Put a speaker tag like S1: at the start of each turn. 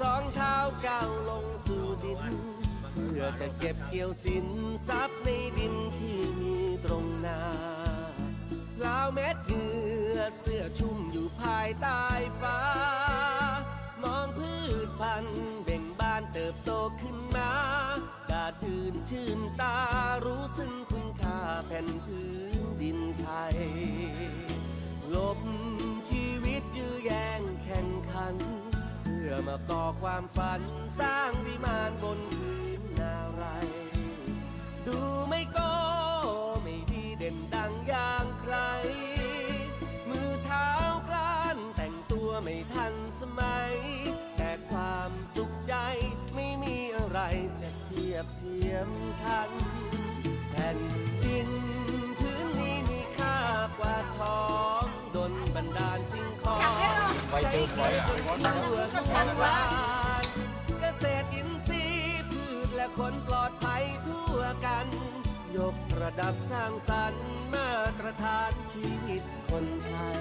S1: สองเท้าก้าวลงสู่ดิน เพื่อจะเก็บเกี่ยวสินทรัพย์ในดินที่มีตรงหน้าลาวเม็ดเหงื่อเสื้อชุ่มอยู่ภายใต้ฟ้า มองพืชพันธุ์เบ่งบานเติบโตขึ้นมา ดาดดื่นชื่นตา มาก่อความฝันสร้างวิมานบนพื้นนาไร ดูไม่โก้ไม่ดีเด่นดังอย่างใคร มือเท้ากล้านแต่งตัวไม่ทันสมัย แต่ความสุขใจไม่มีอะไรจะเทียบเทียมทันแผ่นดินพื้นนี้มีค่ากว่าทองดนบันดาลสิ่งของ
S2: ไว้ตื้อไว้
S1: เกษตรอินทรีย์พืชและคนปลอดภัยทั่วกัน ยกระดับสร้างสรรค์มาตรฐานชีวิตคนไทย